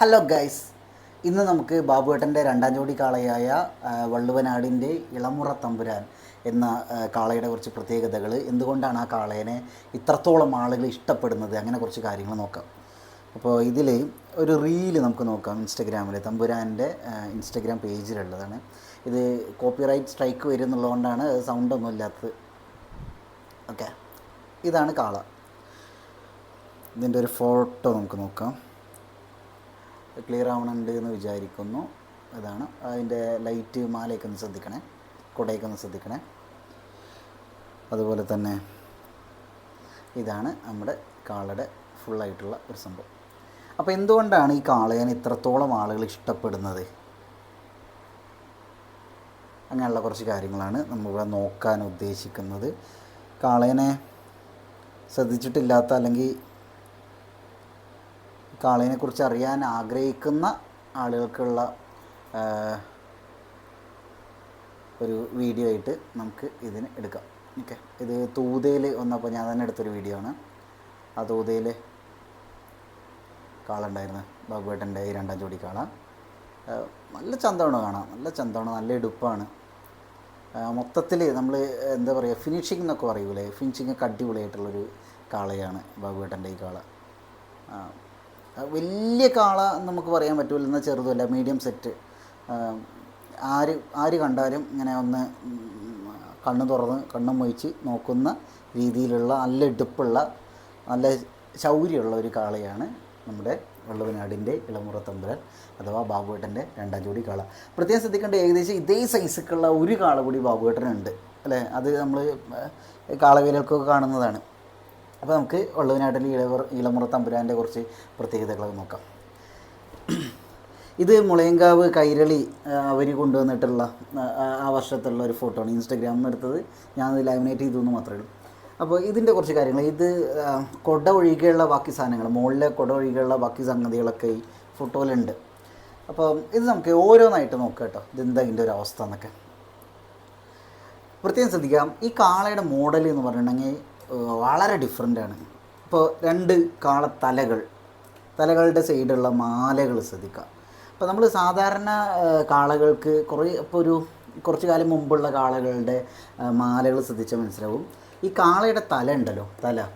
Hello guys ഇന്ന് നമുക്ക് ബാബുവേട്ടന്റെ രണ്ടാം ജോഡി കാളയായ വള്ളുവനാടിന്റെ ഇളമുറ തമ്പുരാൻ എന്ന കാളയുടെ കുറച്ച് പ്രത്യേകതകൾ എന്തുകൊണ്ടാണ് ആ കാളേനെ ഇത്രത്തോളം ആളുകൾ ഇഷ്ടപ്പെടുന്നത്? അങ്ങനെ കുറച്ച് കാര്യങ്ങൾ നോക്കാം. അപ്പോൾ ഇതിൽ ഒരു റീൽ നമുക്ക് നോക്കാം ഇൻസ്റ്റഗ്രാമിൽ തമ്പുരാന്റെ ഇൻസ്റ്റഗ്രാം പേജിലുള്ളതാണ്. ഇത് കോപ്പിറൈറ്റ് സ്ട്രൈക്ക് വരുന്നുള്ളതുകൊണ്ടാണ് സൗണ്ടൊന്നും ഇല്ലാത്തത്. ഓക്കെ ഇതാണ് കാള. ഇതിന്റെ ഒരു ഫോട്ടോ നമുക്ക് നോക്കാം. ക്ലിയർ ആവണുണ്ട് എന്ന് വിചാരിക്കുന്നു. അതാണ് അതിന്റെ ലൈറ്റ് മാലയൊക്കെ ഒന്ന് ശ്രദ്ധിക്കണേ. കുടയൊക്കെ ഒന്ന് ശ്രദ്ധിക്കണേ. അതുപോലെ തന്നെ ഇതാണ് നമ്മുടെ കാളയുടെ ഫുള്ളായിട്ടുള്ള ഒരു സംഭവം. അപ്പോൾ എന്തുകൊണ്ടാണ് ഈ കാളയെ ഇത്രത്തോളം ആളുകൾ ഇഷ്ടപ്പെടുന്നത്? അങ്ങനെയുള്ള കുറച്ച് കാര്യങ്ങളാണ് നമ്മളിവിടെ നോക്കാൻ ഉദ്ദേശിക്കുന്നത്. കാളേനെ ശ്രദ്ധിച്ചിട്ടില്ലാത്ത അല്ലെങ്കിൽ കാളേനെക്കുറിച്ച് അറിയാൻ ആഗ്രഹിക്കുന്ന ആളുകൾക്കുള്ള ഒരു വീഡിയോ ആയിട്ട് നമുക്ക് ഇതിന് എടുക്കാം. ഓക്കെ. ഇത് തൂതയിൽ വന്നപ്പോൾ ഞാൻ തന്നെ എടുത്തൊരു വീഡിയോ ആണ്. ആ തൂതയിൽ കാളുണ്ടായിരുന്നു ബാബുവേട്ടന്റെ ഈ രണ്ടാം ജോഡി കാള. നല്ല ചന്തമാണ് കാണാം നല്ല ചന്തമാണ്. നല്ല എടുപ്പാണ് മൊത്തത്തിൽ നമ്മൾ എന്താ പറയുക ഫിനിഷിംഗ് എന്നൊക്കെ പറയൂലേ? ഫിനിഷിംഗ് ഒക്കെ അടിപൊളിയായിട്ടുള്ളൊരു കാളയാണ് ബാബുവേട്ടന്റെ ഈ കാള. വലിയ കാള നമുക്ക് പറയാൻ പറ്റില്ല എന്നാൽ ചെറുതല്ല മീഡിയം സെറ്റ് ആര് ആര് കണ്ടാലും ഇങ്ങനെ ഒന്ന് കണ്ണ് തുറന്ന് കണ്ണും മൊഴിച്ച് നോക്കുന്ന രീതിയിലുള്ള നല്ല എടുപ്പുള്ള നല്ല ശൗര്യമുള്ള ഒരു കാളയാണ് നമ്മുടെ വള്ളുവനാടിന്റെ ഇളമുറ തമ്പുരാൻ അഥവാ ബാബുവേട്ടന്റെ രണ്ടാം ജോഡി കാള. പ്രത്യേകം ശ്രദ്ധിക്കേണ്ട ഏകദേശം ഇതേ സൈസുള്ള ഒരു കാള കൂടി ബാബുവേട്ടനുണ്ട്. അല്ലേ? അത് നമ്മൾ കാളവേലൊക്കെ കാണുന്നതാണ്. അപ്പോൾ നമുക്ക് ഉള്ളതിനായിട്ട് ഇളവർ ഇളമുറ തമ്പുരാന്റെ കുറച്ച് പ്രത്യേകതകളൊക്കെ നോക്കാം. ഇത് മുളയങ്കാവ് കൈരളി അവർ കൊണ്ടുവന്നിട്ടുള്ള ആ, വർഷത്തുള്ള ഒരു ഫോട്ടോ ആണ് ഇൻസ്റ്റാഗ്രാമിൽ എടുത്തത്. ഞാനത് ലാമിനേറ്റ് ചെയ്തു എന്ന് മാത്രമേ ഉള്ളൂ. അപ്പോൾ ഇതിന്റെ കുറച്ച് കാര്യങ്ങൾ. ഇത് കൊട ഒഴികെയുള്ള ബാക്കി സാധനങ്ങൾ മുകളിലെ കൊട ഒഴികെയുള്ള ബാക്കി സംഗതികളൊക്കെ ഈ ഫോട്ടോയിലുണ്ട്. അപ്പോൾ ഇത് നമുക്ക് ഓരോന്നായിട്ട് നോക്കാം കേട്ടോ. ഇതെന്താ ഇതിന്റെ ഒരു അവസ്ഥ എന്നൊക്കെ. പ്രത്യേകം ശ്രദ്ധിക്കാം. ഈ കാളയുടെ മോഡൽ എന്ന് പറഞ്ഞിട്ടുണ്ടെങ്കിൽ വളരെ ഡിഫറെന്റ് ആണ്. ഇപ്പോൾ രണ്ട് കാള തലകൾ തലകളുടെ സൈഡുള്ള മാലകൾ ശ്രദ്ധിക്കുക. അപ്പോൾ നമ്മൾ സാധാരണ കാളകൾക്ക് കുറേ ഇപ്പോൾ ഒരു കുറച്ച് കാലം മുമ്പുള്ള കാളകളുടെ മാലകൾ ശ്രദ്ധിച്ചാൽ മനസ്സിലാവും. ഈ കാളയുടെ തല ഉണ്ടല്ലോ തല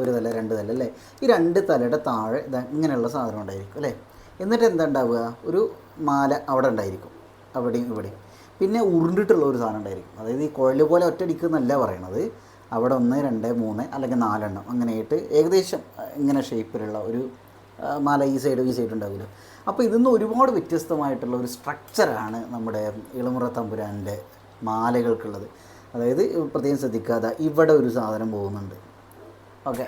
ഒരു തല രണ്ട് തല അല്ലേ? ഈ രണ്ട് തലയുടെ താഴെ ഇങ്ങനെയുള്ള സാധനം ഉണ്ടായിരിക്കും അല്ലേ? എന്നിട്ട് എന്താ ഉണ്ടാവുക? ഒരു മാല അവിടെ ഉണ്ടായിരിക്കും അവിടെയും ഇവിടെയും. പിന്നെ ഉരുണ്ടിട്ടുള്ള ഒരു സാധനം ഉണ്ടായിരിക്കും. അതായത് ഈ കുഴൽ പോലെ ഒറ്റയടിക്കുന്നല്ല പറയണത്. അവിടെ ഒന്ന് രണ്ട് മൂന്ന് അല്ലെങ്കിൽ നാലെണ്ണം അങ്ങനെയായിട്ട് ഏകദേശം ഇങ്ങനെ ഷേപ്പിലുള്ള ഒരു മാല ഈ സൈഡും ഈ സൈഡും ഉണ്ടാവില്ല? അപ്പോൾ ഇതിന്ന് ഒരുപാട് വ്യത്യസ്തമായിട്ടുള്ള ഒരു സ്ട്രക്ചറാണ് നമ്മുടെ ഇളമുറ തമ്പുരാന്റെ മാലകൾക്കുള്ളത്. അതായത് പ്രത്യേകം ശ്രദ്ധിക്കാതെ ഇവിടെ ഒരു സാധനം പോകുന്നുണ്ട്. ഓക്കെ.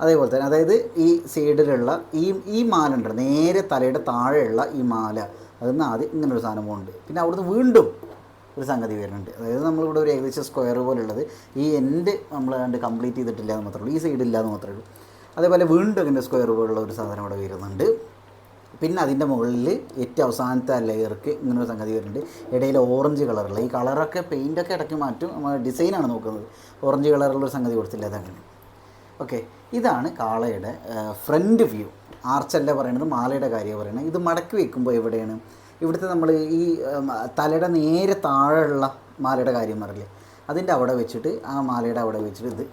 അതേപോലെ തന്നെ അതായത് ഈ സൈഡിലുള്ള ഈ ഈ മാല ഉണ്ട് നേരെ തലയുടെ താഴെയുള്ള ഈ മാല. അതിന്ന് ആദ്യം ഇങ്ങനൊരു സാധനം പോകുന്നുണ്ട്. പിന്നെ അവിടുന്ന് വീണ്ടും ഒരു സംഗതി വരുന്നുണ്ട്. അതായത് നമ്മളിവിടെ ഒരു ഏകദേശം സ്ക്വയർ പോലുള്ളത്. ഈ എൻഡ് നമ്മൾ കണ്ട് കംപ്ലീറ്റ് ചെയ്തിട്ടില്ല എന്ന് മാത്രമേ ഉള്ളൂ. ഈ സൈഡ് ഇല്ല എന്ന് മാത്രമേ ഉള്ളൂ. അതേപോലെ വീണ്ടും അതിന്റെ സ്ക്വയർ പോലുള്ള ഒരു സാധനം ഇവിടെ വരുന്നുണ്ട്. പിന്നെ അതിന്റെ മുകളിൽ ഏറ്റവും അവസാനത്തെ ലെയർക്ക് ഇങ്ങനെ ഒരു സംഗതി വരുന്നുണ്ട്. ഇടയിൽ ഓറഞ്ച് കളറുള്ള ഈ കളറൊക്കെ പെയിന്റൊക്കെ ഇടയ്ക്ക് മാറ്റും. നമ്മൾ ഡിസൈനാണ് നോക്കുന്നത്. ഓറഞ്ച് കളറുള്ള ഒരു സംഗതി കൊടുത്തില്ല അതങ്ങനെ ഓക്കെ ഇതാണ് കാളയുടെ ഫ്രണ്ട് വ്യൂ ആർച്ചല്ല പറയണത് മാലയുടെ കാര്യം പറയണത്. ഇത് മടക്കി വെക്കുമ്പോൾ എവിടെയാണ്? ഇവിടുത്തെ നമ്മൾ ഈ തലയുടെ നേരെ താഴെയുള്ള മാലയുടെ കാര്യം പറയില്ലേ അതിന്റെ അവിടെ വെച്ചിട്ട് ആ മാലയുടെ അവിടെ വെച്ചിട്ട് ഇത്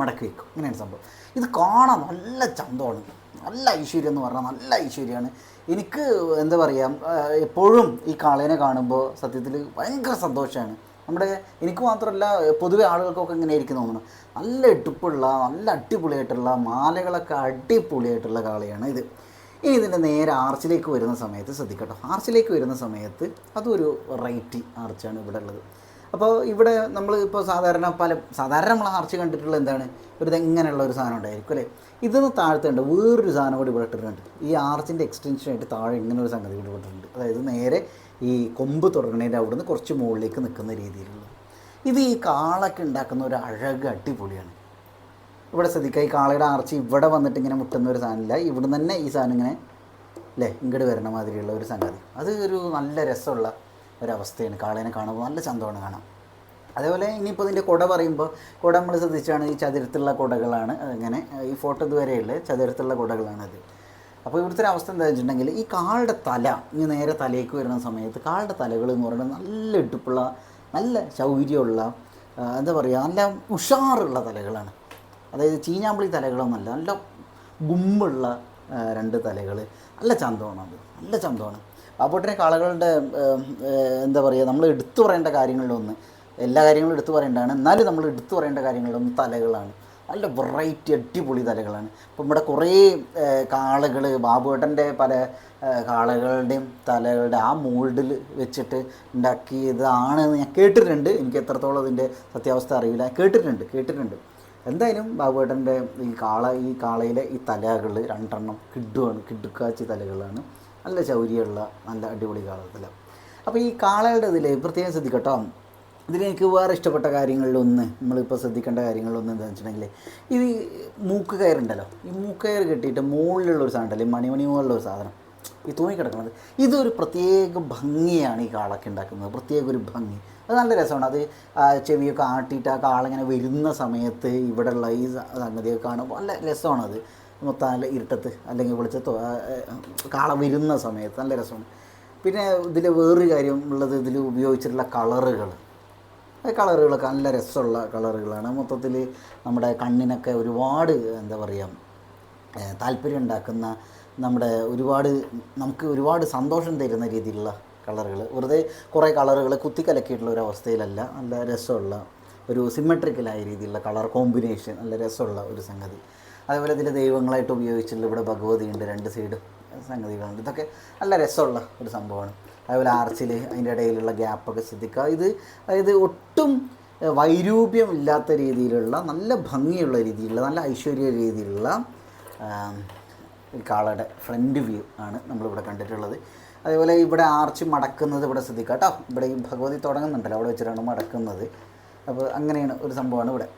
മടക്കി വെക്കും. ഇങ്ങനെയാണ് സംഭവം. ഇത് കാണാൻ നല്ല ചന്തമാണ്. നല്ല ഐശ്വര്യം എന്ന് പറഞ്ഞാൽ നല്ല ഐശ്വര്യമാണ്. എനിക്ക് എന്താ പറയുക എപ്പോഴും ഈ കാളേനെ കാണുമ്പോൾ സത്യത്തിൽ ഭയങ്കര സന്തോഷമാണ് നമ്മുടെ എനിക്ക് മാത്രമല്ല പൊതുവെ ആളുകൾക്കൊക്കെ ഇങ്ങനെ ആയിരിക്കും തോന്നുന്നു നല്ല എടുപ്പുള്ള നല്ല അടിപൊളിയായിട്ടുള്ള മാലകളൊക്കെ അടിപൊളിയായിട്ടുള്ള കാളയാണ് ഇത്. ഇനി ഇതിന്റെ നേരെ ആർച്ചിലേക്ക് വരുന്ന സമയത്ത് ശ്രദ്ധിക്കട്ടോ. ആർച്ചിലേക്ക് വരുന്ന സമയത്ത് അതൊരു വെറൈറ്റി ആർച്ചാണ് ഇവിടെ ഉള്ളത്. അപ്പോൾ ഇവിടെ നമ്മൾ ഇപ്പോൾ സാധാരണ പല സാധാരണ നമ്മൾ ആർച്ച് കണ്ടിട്ടുള്ള എന്താണ്? ഒരു ഇങ്ങനെയുള്ള ഒരു സാധനം ഉണ്ടായിരിക്കും അല്ലേ? ഇതൊന്ന് താഴ്ത്തുണ്ട് വേറൊരു സാധനം കൂടി ഇവിടെ ഇട്ടിട്ടുണ്ട്. ഈ ആർച്ചിന്റെ എക്സ്റ്റൻഷനായിട്ട് താഴെ ഇങ്ങനെ ഒരു സംഗതി കൂടി ഇട്ടിട്ടുണ്ട്. അതായത് നേരെ ഈ കൊമ്പ് തുടങ്ങണേന്റെ അവിടുന്ന് കുറച്ച് മുകളിലേക്ക് നിൽക്കുന്ന രീതിയിലുള്ളത് ഇത് ഈ കാളൊക്കെ ഉണ്ടാക്കുന്ന ഒരു അഴക് അടിപൊളിയാണ്. ഇവിടെ ശ്രദ്ധിക്കുക. ഈ കാളയുടെ ആർച്ച് ഇവിടെ വന്നിട്ട് ഇങ്ങനെ മുട്ടുന്ന ഒരു സാധനമില്ല. ഇവിടെ തന്നെ ഈ സാധനം ഇങ്ങനെ അല്ലേ ഇങ്ങോട്ട് വരണ മാതിരിയുള്ള ഒരു സംഗതി. അത് ഒരു നല്ല രസമുള്ള ഒരവസ്ഥയാണ്. കാളേനെ കാണുമ്പോൾ നല്ല ചന്തമാണ് കാണാം അതേപോലെ ഇനിയിപ്പോൾ ഇതിന്റെ കുട പറയുമ്പോൾ കുട നമ്മൾ ശ്രദ്ധിച്ചാണ് ഈ ചതുരത്തുള്ള കുടകളാണ് അങ്ങനെ ഈ ഫോട്ടോ ഇതുവരെയുള്ള ചതുരത്തുള്ള കുടകളാണത് അപ്പോൾ ഇവിടുത്തെ ഒരു അവസ്ഥ എന്താ വെച്ചിട്ടുണ്ടെങ്കിൽ ഈ കാളുടെ തല ഇനി നേരെ തലയ്ക്ക് വരുന്ന സമയത്ത് കാളുടെ തലകൾ എന്ന് പറയുന്നത് നല്ല ഇടുപ്പുള്ള നല്ല ശൗര്യമുള്ള എന്താ പറയുക നല്ല ഉഷാറുള്ള തലകളാണ്. അതായത് ചീഞ്ഞാമ്പിളി തലകളൊന്നുമല്ല നല്ല ഗുമ്പുള്ള രണ്ട് തലകൾ. നല്ല ചന്തമാണ് അത്. നല്ല ചന്തമാണ്. പാപ്പോട്ടിനെ കാളകളുടെ എന്താ പറയുക നമ്മൾ എടുത്തു പറയേണ്ട കാര്യങ്ങളിലൊന്ന് എല്ലാ കാര്യങ്ങളും എടുത്തു പറയേണ്ടതാണ്. എന്നാലും നമ്മൾ എടുത്തു പറയേണ്ട കാര്യങ്ങളിലൊന്ന് തലകളാണ്. നല്ല വെറൈറ്റി അടിപൊളി തലകളാണ്. ഇപ്പം ഇവിടെ കുറേ കാളകൾ ബാബുവേട്ടന്റെ പല കാളകളുടെയും തലകളുടെ ആ മോൾഡിൽ വെച്ചിട്ട് ഉണ്ടാക്കിയതാണ്. എന്ന് ഞാൻ കേട്ടിട്ടുണ്ട്. എനിക്ക് എത്രത്തോളം അതിന്റെ സത്യാവസ്ഥ അറിയില്ല. കേട്ടിട്ടുണ്ട് കേട്ടിട്ടുണ്ട്. എന്തായാലും ബാബുവേട്ടന്റെ ഈ കാള ഈ കാളയിലെ ഈ തലകൾ രണ്ടെണ്ണം കിഡുവാണ് കിഡുക്കാച്ചി തലകളാണ്. നല്ല ചൗര്യമുള്ള നല്ല അടിപൊളി കാളത്തില. അപ്പോൾ ഈ കാളയുടെ ഇതിൽ പ്രത്യേകം ശ്രദ്ധിക്കട്ടോ. ഇതിലെനിക്ക് വേറെ ഇഷ്ടപ്പെട്ട കാര്യങ്ങളിലൊന്ന് നമ്മളിപ്പോൾ ശ്രദ്ധിക്കേണ്ട കാര്യങ്ങളിലൊന്ന് എന്താണെന്ന് വെച്ചിട്ടുണ്ടെങ്കിൽ ഇത് മൂക്ക് കയറുണ്ടല്ലോ. ഈ മൂക്ക് കയർ കെട്ടിയിട്ട് മുകളിലുള്ള ഒരു സാധനം ഈ മണിമണി പോലുള്ള ഒരു സാധനം. ഈ തൂങ്ങിക്കിടക്കുന്നത്. ഇതൊരു പ്രത്യേക ഭംഗിയാണ് ഈ കാളൊക്കെ ഉണ്ടാക്കുന്നത്. പ്രത്യേക ഒരു ഭംഗി. അത് നല്ല രസമാണ്. അത് ചെവിയൊക്കെ ആട്ടിയിട്ട് ആ കാളിങ്ങനെ വരുന്ന സമയത്ത് ഇവിടെയുള്ള ഈ സംഗതിയൊക്കെ കാണുമ്പോൾ നല്ല രസമാണത്. മൊത്തം നല്ല ഇരുട്ടത്ത് അല്ലെങ്കിൽ വെളിച്ചത്തോ കാള വരുന്ന സമയത്ത് നല്ല രസമാണ്. പിന്നെ ഇതിൽ വേറൊരു കാര്യം ഉള്ളത് ഇതിൽ ഉപയോഗിച്ചിട്ടുള്ള കളറുകൾ. കളറുകളൊക്കെ നല്ല രസമുള്ള കളറുകളാണ്. മൊത്തത്തിൽ നമ്മുടെ കണ്ണിനൊക്കെ ഒരുപാട് എന്താ പറയുക താല്പര്യം ഉണ്ടാക്കുന്ന നമ്മുടെ ഒരുപാട് നമുക്ക് ഒരുപാട് സന്തോഷം തരുന്ന രീതിയിലുള്ള കളറുകൾ. വെറുതെ കുറേ കളറുകൾ കുത്തിക്കലക്കിയിട്ടുള്ള ഒരു അവസ്ഥയിലല്ല നല്ല രസമുള്ള ഒരു സിമെട്രിക്കലായ രീതിയിലുള്ള കളർ കോമ്പിനേഷൻ നല്ല രസമുള്ള ഒരു സംഗതി. അതേപോലെ ഇതിൽ ദൈവങ്ങളായിട്ട് ഉപയോഗിച്ചിട്ടുള്ള ഇവിടെ ഭഗവതി ഉണ്ട് രണ്ട് സൈഡ് സംഗതികളുണ്ട്. ഇതൊക്കെ നല്ല രസമുള്ള ഒരു സംഭവമാണ്. അതേപോലെ ആർച്ചിൽ അതിന്റെ ഇടയിലുള്ള ഗ്യാപ്പൊക്കെ ശ്രദ്ധിക്കുക. ഇത് അതായത് ഒട്ടും വൈരൂപ്യമില്ലാത്ത രീതിയിലുള്ള നല്ല ഭംഗിയുള്ള രീതിയിലുള്ള നല്ല ഐശ്വര്യ രീതിയിലുള്ള കാളയുടെ ഫ്രണ്ട് വ്യൂ ആണ് നമ്മളിവിടെ കണ്ടിട്ടുള്ളത്. അതേപോലെ ഇവിടെ ആർച്ച് മടക്കുന്നത് ഇവിടെ ശ്രദ്ധിക്കുക കേട്ടോ. ഇവിടെ ഈ ഭഗവതി തുടങ്ങുന്നുണ്ടല്ലോ അവിടെ വെച്ചിട്ടാണ് മടക്കുന്നത്. അപ്പോൾ അങ്ങനെയാണ് ഒരു സംഭവമാണ് ഇവിടെ.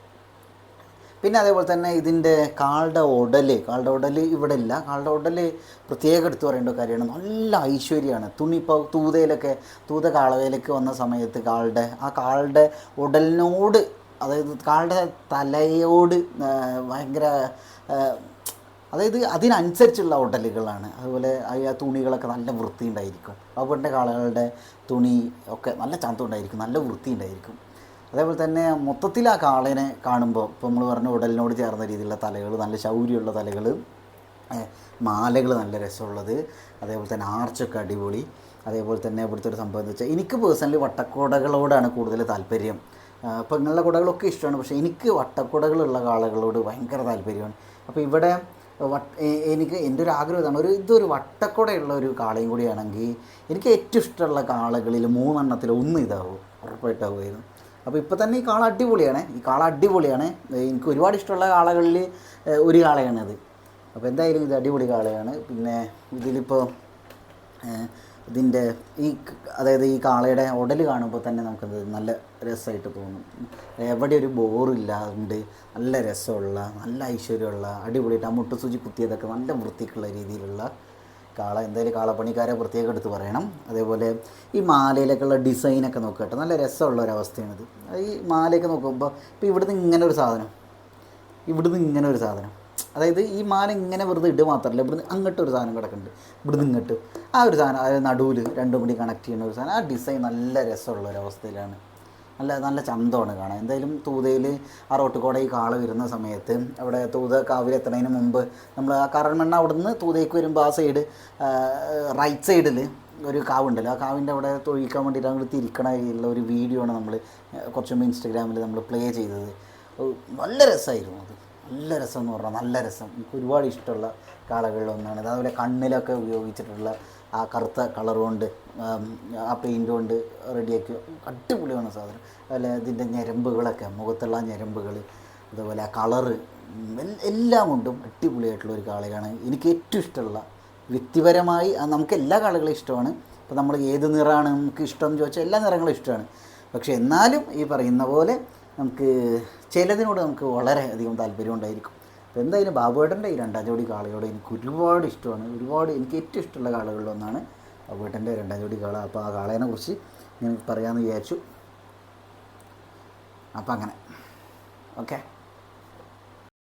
പിന്നെ അതേപോലെ തന്നെ ഇതിന്റെ കാളുടെ ഉടൽ കാളുടെ ഉടൽ ഇവിടെ ഇല്ല. കാളുടെ ഉടൽ പ്രത്യേകം എടുത്ത് പറയേണ്ട കാര്യമാണ്. നല്ല ഐശ്വര്യമാണ്. തുണി ഇപ്പോൾ തൂതയിലൊക്കെ തൂത കാളവയിലേക്ക് വന്ന സമയത്ത് കാളുടെ ആ കാളുടെ ഉടലിനോട് അതായത് കാളുടെ തലയോട് ഭയങ്കര അതായത് അതിനനുസരിച്ചുള്ള ഉടലുകളാണ്. അതുപോലെ ആ തുണികളൊക്കെ നല്ല വൃത്തി ഉണ്ടായിരിക്കും അതുപോലെ കാളകളുടെ തുണി ഒക്കെ നല്ല ചന്തം ഉണ്ടായിരിക്കും നല്ല വൃത്തി ഉണ്ടായിരിക്കും അതേപോലെ തന്നെ മൊത്തത്തിൽ ആ കാളേനെ കാണുമ്പോൾ ഇപ്പോൾ നമ്മൾ പറഞ്ഞ ഉടലിനോട് ചേർന്ന രീതിയിലുള്ള തലകൾ നല്ല ശൗര്യമുള്ള തലകൾ മാലകൾ നല്ല രസമുള്ളത്. അതേപോലെ തന്നെ ആർച്ചൊക്കെ അടിപൊളി. അതേപോലെ തന്നെ ഇവിടുത്തെ ഒരു സംഭവം എന്ന് വെച്ചാൽ എനിക്ക് പേഴ്സണലി വട്ടക്കുടകളോടാണ് കൂടുതൽ താല്പര്യം. അപ്പോൾ ഇങ്ങനെയുള്ള കുടകളൊക്കെ ഇഷ്ടമാണ്. പക്ഷേ എനിക്ക് വട്ടക്കുടകളുള്ള കാളകളോട് ഭയങ്കര താല്പര്യമാണ്. അപ്പോൾ ഇവിടെ എനിക്ക് എന്റെ ഒരു ആഗ്രഹം ഇതാണ്. ഒരു ഇതൊരു വട്ടക്കുടയുള്ള ഒരു കാളയും കൂടിയാണെങ്കിൽ എനിക്ക് ഏറ്റവും ഇഷ്ടമുള്ള കാളകളിൽ മൂന്നെണ്ണത്തിൽ ഒന്ന് ഇതാവും. ഉറപ്പായിട്ടാവുമായിരുന്നു. അപ്പോൾ ഇപ്പോൾ തന്നെ ഈ കാള അടിപൊളിയാണ്. ഈ കാള അടിപൊളിയാണ്. എനിക്ക് ഒരുപാട് ഇഷ്ടമുള്ള കാളകളിൽ ഒരു കാളയാണത്. അപ്പോൾ എന്തായാലും ഇത് അടിപൊളി കാളയാണ്. പിന്നെ ഇതിലിപ്പോൾ ഇതിന്റെ ഈ അതായത് ഈ കാളയുടെ ഉടൽ കാണുമ്പോൾ തന്നെ നമുക്കത് നല്ല രസമായിട്ട് തോന്നും. എവിടെ ഒരു ബോറില്ലാണ്ട് നല്ല രസമുള്ള നല്ല ഐശ്വര്യമുള്ള അടിപൊളിയായിട്ട് ആ മുട്ടുസൂചി കുത്തിയതൊക്കെ നല്ല വൃത്തിക്കുള്ള രീതിയിലുള്ള കാള. എന്തായാലും കാളപ്പണിക്കാരെ പ്രത്യേകം എടുത്ത് പറയണം. അതേപോലെ ഈ മാലയിലേക്കുള്ള ഡിസൈനൊക്കെ നോക്കട്ടെ നല്ല രസമുള്ള ഒരവസ്ഥയാണിത് ഈ മാലയൊക്കെ നോക്കുമ്പോൾ ഇപ്പോൾ ഇവിടുന്ന് ഇങ്ങനെ ഒരു സാധനം. ഇവിടുന്ന് ഇങ്ങനെ ഒരു സാധനം. അതായത് ഈ മാല ഇങ്ങനെ വെറുതെ ഇട്ട് മാത്രമല്ല ഇവിടുന്ന് അങ്ങോട്ട് ഒരു സാധനം കിടക്കുന്നുണ്ട്. ഇവിടുന്ന് ഇങ്ങോട്ട് ആ ഒരു സാധനം അതായത് നടുവിൽ രണ്ടും കൂടി കണക്ട് ചെയ്യുന്ന ഒരു സാധനം. ആ ഡിസൈൻ നല്ല രസമുള്ള ഒരു അവസ്ഥയിലാണ്. നല്ല നല്ല ചന്തമാണ് കാണാൻ. എന്തായാലും തൂതയിൽ ആ റോട്ടുകൂടെ ഈ കാള വരുന്ന സമയത്ത് അവിടെ തൂത കാവിലെത്തുന്നതിന് മുമ്പ് നമ്മൾ ആ കറൺമണ്ണ അവിടെ നിന്ന് തൂതയ്ക്ക് വരുമ്പോൾ ആ സൈഡ് റൈറ്റ് സൈഡിൽ ഒരു കാവുണ്ടല്ലോ. ആ കാവിന്റെ അവിടെ തൊഴിക്കാൻ വേണ്ടിയിട്ട് അങ്ങോട്ട് തിരിക്കണ രീതിയിലുള്ള ഒരു വീഡിയോ ആണ് നമ്മൾ കുറച്ച് മുമ്പ് ഇൻസ്റ്റഗ്രാമിൽ നമ്മൾ പ്ലേ ചെയ്തത്. നല്ല രസമായിരുന്നു അത്. നല്ല രസം എന്ന് പറഞ്ഞാൽ നല്ല രസം. എനിക്ക് ഒരുപാട് ഇഷ്ടമുള്ള കാളകളിലൊന്നാണ് അത് അതുപോലെ കണ്ണിലൊക്കെ ഉപയോഗിച്ചിട്ടുള്ള ആ കറുത്ത കളർ കൊണ്ട് ആ പെയിന്റ് കൊണ്ട് റെഡിയാക്കി അടിപൊളിയാണ് സാധനം. അതുപോലെ ഇതിന്റെ ഞരമ്പുകളൊക്കെ മുഖത്തുള്ള ഞരമ്പുകൾ അതുപോലെ ആ കളറ് എല്ലാം കൊണ്ടും അടിപൊളിയായിട്ടുള്ള ഒരു കാളയാണ്. എനിക്ക് ഏറ്റവും ഇഷ്ടമുള്ള വ്യക്തിപരമായി നമുക്ക് എല്ലാ കാളകളും ഇഷ്ടമാണ്. ഇപ്പോൾ നമ്മൾ ഏത് നിറമാണ് നമുക്ക് ഇഷ്ടം എന്ന് ചോദിച്ചാൽ എല്ലാ നിറങ്ങളും ഇഷ്ടമാണ്. പക്ഷേ എന്നാലും ഈ പറയുന്ന പോലെ നമുക്ക് ചിലതിനോട് നമുക്ക് വളരെ അധികം താല്പര്യം ഉണ്ടായിരിക്കും. അപ്പോൾ എന്തായാലും ബാബുവേട്ടന്റെ ഈ രണ്ടാം ജോഡി കാളയോട് എനിക്ക് ഒരുപാട് ഇഷ്ടമാണ്. ഒരുപാട് എനിക്ക് ഏറ്റവും ഇഷ്ടമുള്ള കാളകളിലൊന്നാണ് ബാബുവേട്ടന്റെ രണ്ടാം ജോഡി കാള. അപ്പോൾ ആ കാളേനെ കുറിച്ച് ഞാൻ പറയാമെന്ന് വിചാരിച്ചു. അപ്പം അങ്ങനെ. ഓക്കെ.